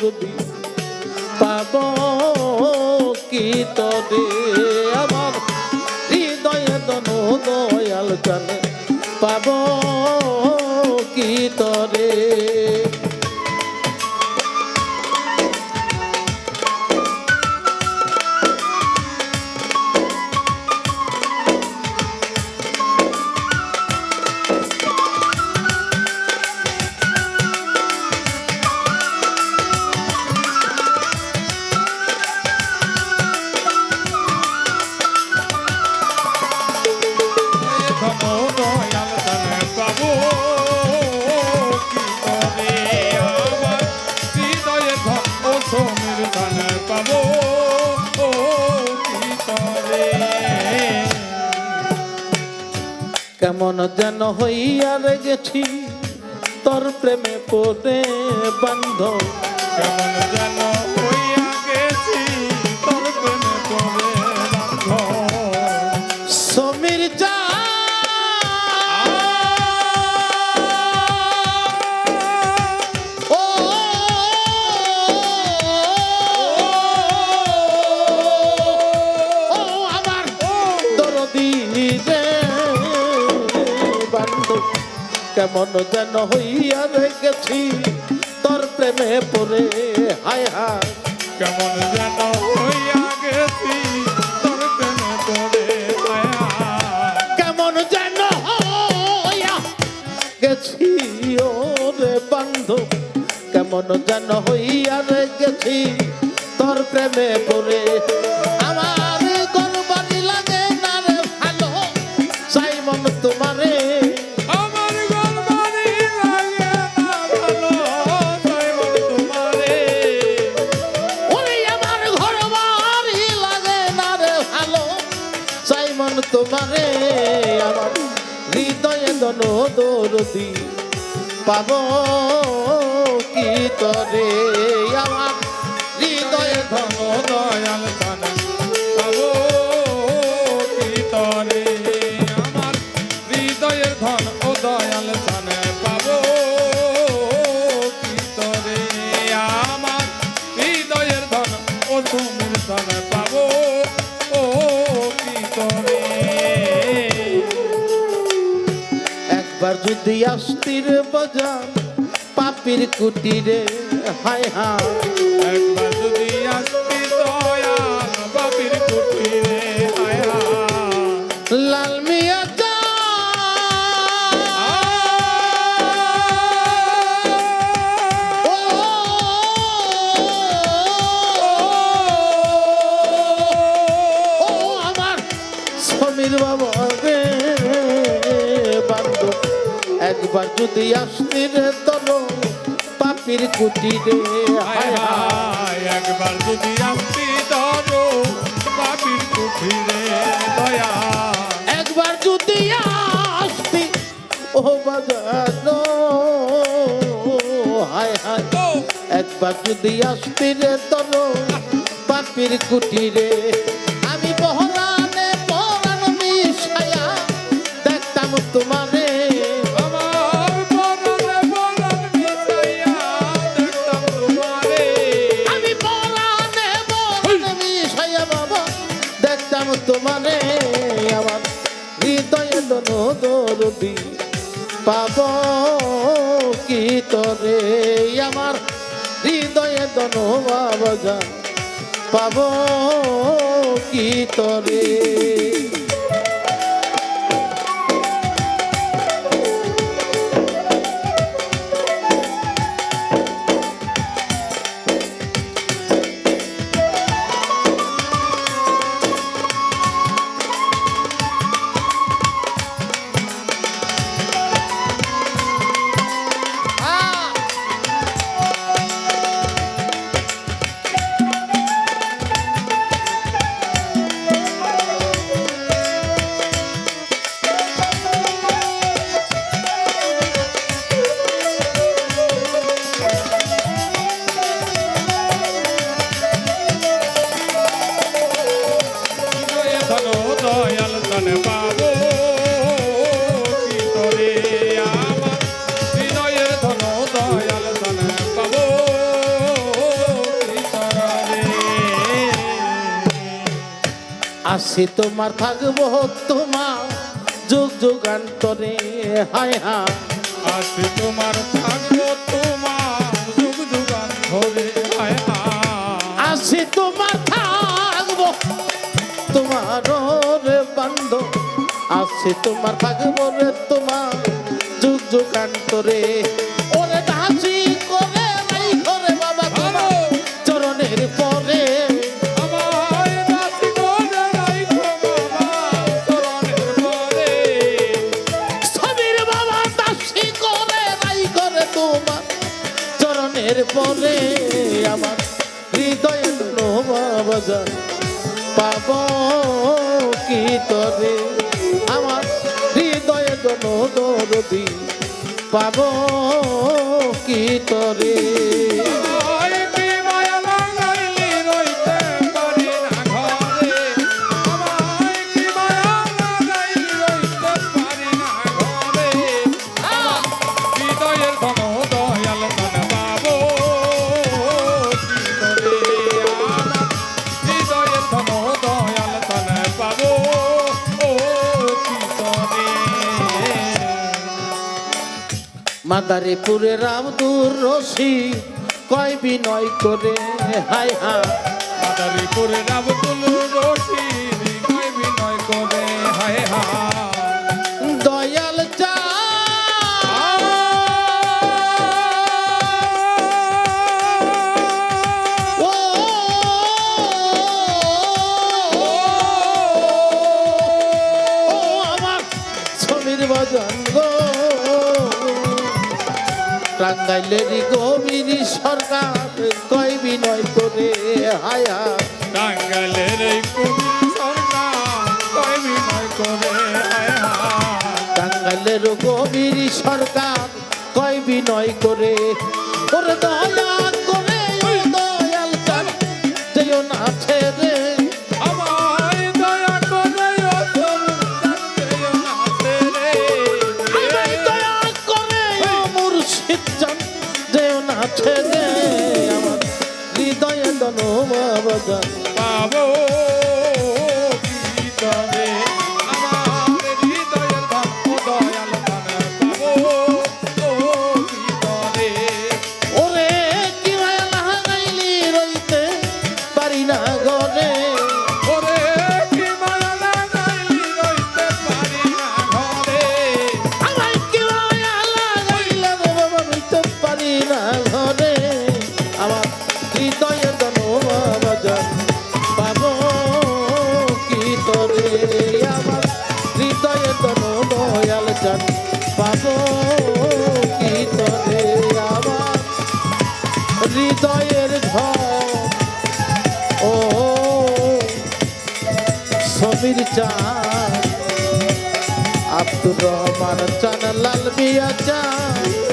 করবি পাব কি তরে আমার হৃদয়ে দনু দয়াল জানে পাব কি তরে? কেমন যেন হইয়া গেছি তোর প্রেমে পড়ে বান্ধব। কেমন যেন কেমন যেন হইয়া গেছি তোর প্রেমে পড়ে হায় হায়। কেমন যেন হইয়া গেছি তোর প্রেমে পড়ে কেমন যেন হইয়া গেছি ওরে বান্ধব কেমন যেন হইয়া রে গেছি তোর প্রেমে পড়ে দন দরদি। পাব কি তরে? আমার হৃদয়ে ধন দয়াল যদি আসতির বাজার পাপির কুটিরে হায় হায়। একবার যদি একবার যদি আসতি রে তল পাপির কুটিরে হায় হায় একবার যদি আসতি ধরো বাপির কুঠিরে দয়া। একবার যদি আসতি ও বাজার হায় হায়। একবার যদি আসতি রে তোর পাপির কুটিরে হৃদয়ে দন দরদি পাব কি তরে? আমার হৃদয়ে দন বাবা পাব কি তরে? আসি তোমার থাকব তোমার যুগ যুগান্তরে হায় হায়। আসি তোমার থাকব তোমার যুগ যুগান ধরে হায় হায়। আসি তোমার থাকব তোমার রে বান্ধ। আসি তোমার থাকব রে তোমার যুগ যুগান্তরে পরে আমার হৃদয়ের বাজার পাব কি তরে? আমার হৃদয় দনো দরদি পাব কি তরে? মাদারীপুরে রামদুর রশি কয় বিনয় করে হাই হা মাদারীপুরে রামদুল রশিদ। টাঙ্গাইলেরই গভীর সরকার কয় বিনয় করে হায়া টাঙ্গালের এই কবি সরকার কয় বিনয় করে হায় টাঙ্গাইলের গভীর সরকার কয় বিনয় করে ওরে দয়া কি তোরে আমার হৃদয়ের ঘর ও সমীর চান আব্দুর রহমান চান লাল মিয়া চান